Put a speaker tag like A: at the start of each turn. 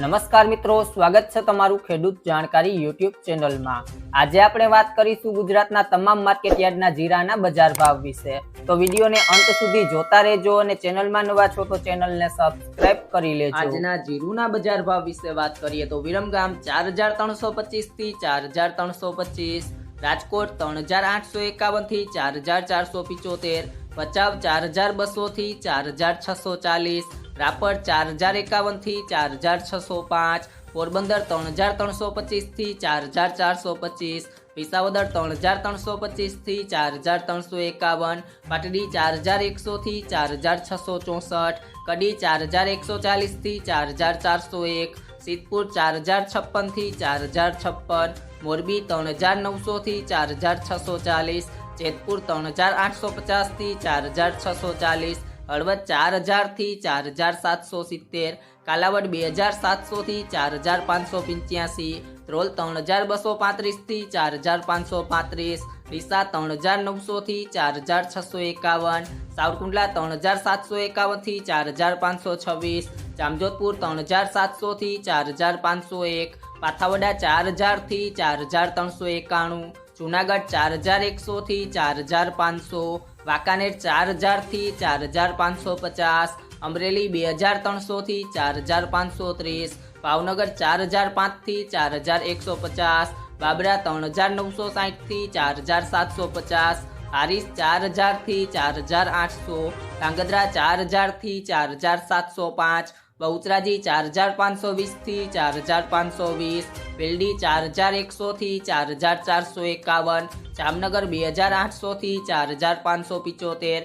A: નમસ્કાર મિત્રો, સ્વાગત છે તમારું ખેડૂત જાણકારી યુટ્યુબ ચેનલમાં. આજે આપણે વાત કરીશું ગુજરાતના તમામ માર્કેટ યાર્ડના જીરાના બજાર ભાવ વિશે. તો વિડીયોને અંત સુધી જોતા રહેજો અને ચેનલમાં નવા છો તો ચેનલને સબસ્ક્રાઇબ કરી લેજો. આજના જીરુના બજાર ભાવ વિશે વાત કરીએ તો વિરમગામ ચાર હજાર ત્રણસો પચીસથી ચાર હજાર ત્રણસો પચીસ, રાજકોટ ત્રણ હજાર આઠસો એકાવનથી ચાર હજાર ચારસો પિચોતેર, ભચાઉ ચાર હજાર બસો થી ચાર હજાર છસો ચાલીસ રાપર ચાર હજાર એકાવનથી ચાર હજાર છસો પાંચ પોરબંદર ત્રણ હજાર ત્રણસો પચીસથી ચાર હજાર ચારસો પચીસ વિસાવદર ત્રણ હજાર ત્રણસો પચીસથી ચાર હજાર ત્રણસો એકાવન પાટડી ચાર હજાર એકસો થી ચાર હજાર છસો ચોસઠ કડી ચાર હજાર એકસો ચાલીસથી ચાર હજાર ચારસો એક સિદ્ધપુર ચાર હજાર છપ્પનથી ચાર હજાર છપ્પન મોરબી ત્રણ હજાર નવસો થી ચાર હજાર છસો ચાલીસ જેતપુર ત્રણ હજાર આઠસો પચાસથી ચાર હજાર છસો ચાલીસ હળવદ ચાર હજારથી ચાર હજાર સાતસો સિત્તેર, કાલાવડ બે હજાર સાતસોથી ચાર હજાર પાંચસો પંચ્યાસી ત્રોલ ત્રણ હજાર બસો પાંત્રીસથી ચાર હજાર પાંચસો પાંત્રીસ, ડીસા ત્રણ હજાર નવસોથી ચાર હજાર છસો એકાવન, સાવરકુંડલા ત્રણ હજાર સાતસો એકાવનથી ચાર હજાર પાંચસો છવ્વીસ, જામજોધપુર ત્રણ હજાર સાતસોથી ચાર હજાર પાંચસો એક, પાથાવડા ચાર હજારથી ચાર હજાર ત્રણસો એકાણું જુનાગઢ ચાર હજાર એકસો થી ચાર હજાર પાંચસો વાંકાનેર ચાર હજારથી ચાર હજાર પાંચસો પચાસ અમરેલી બે હજાર ત્રણસો થી ચાર હજાર પાંચસો ત્રીસ ભાવનગર ચાર હજાર પાંચથી ચાર હજાર એકસો પચાસ બાબરા ત્રણ હજાર નવસો સાઠથી ચાર હજાર સાતસો પચાસ હારીસ ચાર હજારથી ચાર હજાર આઠસો ધાંગધ્રા ચાર હજારથી ચાર હજાર સાતસો પાંચ બહુચરાજી ચાર હજાર પાંચસો વીસથી ચાર હજાર પાંચસો વીસ વેલડી ચાર હજાર એકસોથી ચાર હજાર ચારસો એકાવન, જામનગર બે હજાર આઠસોથી ચાર હજાર પાંચસો પિચોતેર